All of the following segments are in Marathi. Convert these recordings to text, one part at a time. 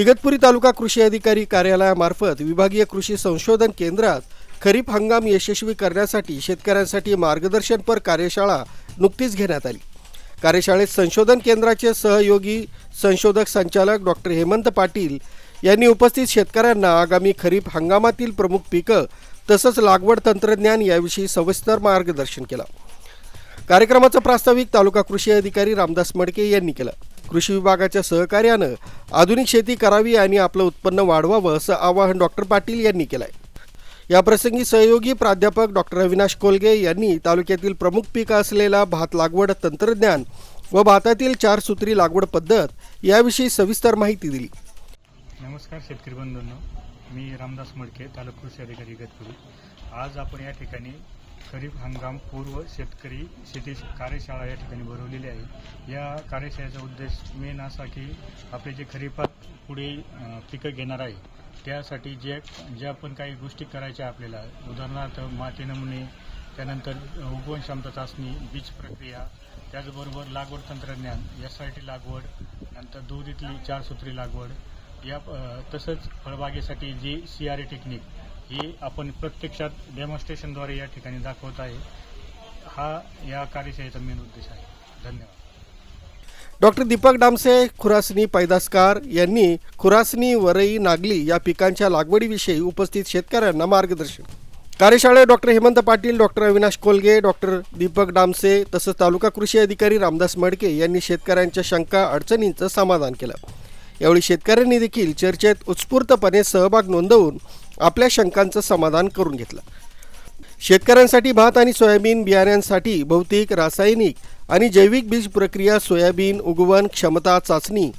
इगतपुरी तालुका कृषी अधिकारी कार्यालयामार्फत विभागीय कृषी संशोधन केंद्रात खरीप हंगाम यशस्वी करण्यासाठी शेतकऱ्यांसाठी मार्गदर्शनपर कार्यशाळा नुकतीच घेण्यात आली. कार्यशाळेत संशोधन केंद्राचे सहयोगी संशोधक संचालक डॉक्टर हेमंत पाटील यांनी उपस्थित शेतकऱ्यांना आगामी खरीप हंगामातील प्रमुख पिकं तसंच लागवड तंत्रज्ञान याविषयी सविस्तर मार्गदर्शन केलं. कार्यक्रमाचं प्रास्ताविक तालुका कृषी अधिकारी रामदास मडके यांनी केलं. कृषी विभागाच्या सहकार्यानं आधुनिक शेती करावी आणि आपलं उत्पन्न वाढवावं असं आवाहन डॉक्टर पाटील यांनी केलं आहे याप्रसंगी सहयोगी प्राध्यापक डॉक्टर अविनाश कोलगे यांनी तालुक्यातील प्रमुख पीक असलेला भात लागवड तंत्रज्ञान व भातातील चार सूत्री लागवड पद्धत याविषयी सविस्तर माहिती दिली. नमस्कार शेतकरी बंधूंनो. मी रामदास मडके तालुका कृषी अधिकारी गतपुरी आज आपण या ठिकाणी खरीप हंगाम पूर्व शेतकरी शेती कार्यशाळा या ठिकाणी भरवलेली आहे. या कार्यशाळेचा उद्देश मेन असा की आपले जे खरीपात पुढे पिकं घेणार आहे त्यासाठी जे ज्या पण काही गोष्टी करायच्या आपल्याला उदाहरणार्थ माती नमुने त्यानंतर उगवण क्षमता चाचणी बीज प्रक्रिया त्याचबरोबर लागवड तंत्रज्ञान यासाठी लागवड नंतर दूध इथली चार सूत्री लागवड या तसंच फळबागेसाठी G C R A technique ही आपण प्रत्यक्षात डेमॉन्स्ट्रेशनद्वारे या ठिकाणी दाखवत आहे. हा या कार्यशाळेचा मेन उद्देश आहे. धन्यवाद. डॉक्टर दीपक डामसे खुरासनी पैदासकार यांनी खुरासनी वरई नागली या पिकांच्या लागवडीविषयी उपस्थित शेतकऱ्यांना मार्गदर्शन. कार्यशाळेत doctor Hemant Patil doctor Avinash Kolge doctor Deepak Damse तसंच तालुका कृषी अधिकारी रामदास मडके यांनी शेतकऱ्यांच्या शंका अडचणींचं समाधान केलं. यावेळी शेतकऱ्यांनी देखील चर्चेत उत्स्फूर्तपणे सहभाग नोंदवून आपल्या शंकांचं समाधान करून घेतलं. शेतकऱ्यांसाठी भात आणि सोयाबीन बियाण्यांसाठी भौतिक रासायनिक आणि जैविक बीज प्रक्रिया सोयाबीन उगवण क्षमता चाचणी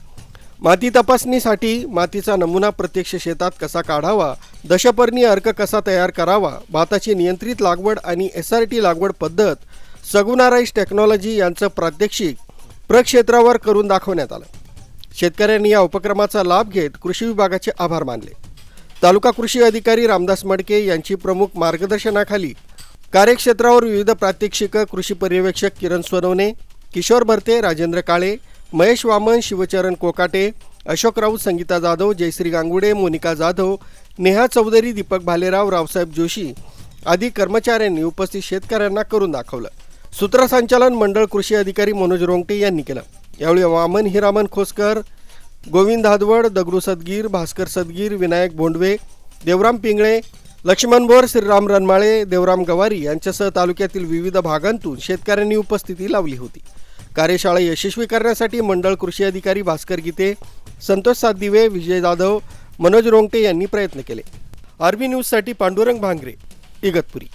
माती तपासणीसाठी मातीचा नमुना प्रत्यक्ष शेतात कसा काढावा दशपर्णी अर्क कसा तयार करावा भाताची नियंत्रित लागवड आणि एस आर टी लागवड पद्धत सगुनाराईज टेक्नॉलॉजी यांचं प्रात्यक्षिक प्रक्षेत्रावर करून दाखवण्यात आलं. शेतकऱ्यांनी या उपक्रमाचा लाभ घेत कृषी विभागाचे आभार मानले. तालुका कृषी अधिकारी रामदास मडके यांची प्रमुख मार्गदर्शनाखाली कार्यक्षेत्रावर विविध प्रात्यक्षिकं कृषी पर्यवेक्षक किरण सोनवणे किशोर भरते राजेंद्र काळे महेश वामन शिवचरण कोकाटे अशोक राऊत संगीता जाधव जयश्री गांगुडे मोनिका जाधव नेहा चौधरी दीपक भालेराव रावसाहेब जोशी आदी कर्मचाऱ्यांनी उपस्थित शेतकऱ्यांना करून दाखवलं. सूत्रसंचालन मंडळ कृषी अधिकारी मनोज रोंगटे यांनी केलं. यावेळी वामन हिरामन खोसकर गोविंद हादवड दगडू सदगीर भास्कर सदगीर विनायक भोंडवे देवराम पिंगळे लक्ष्मण बोर श्रीराम रनमाळे देवराम गवारी यांच्यासह तालुक्यातील विविध भागांतून शेतकऱ्यांनी उपस्थिती लावली होती. कार्यशाळा यशस्वी करण्यासाठी मंडळ कृषी अधिकारी भास्कर गीते संतोष सातदिवे विजय जाधव मनोज रोंगटे यांनी प्रयत्न केले. आरबी न्यूजसाठी पांडुरंग भांगरे इगतपुरी.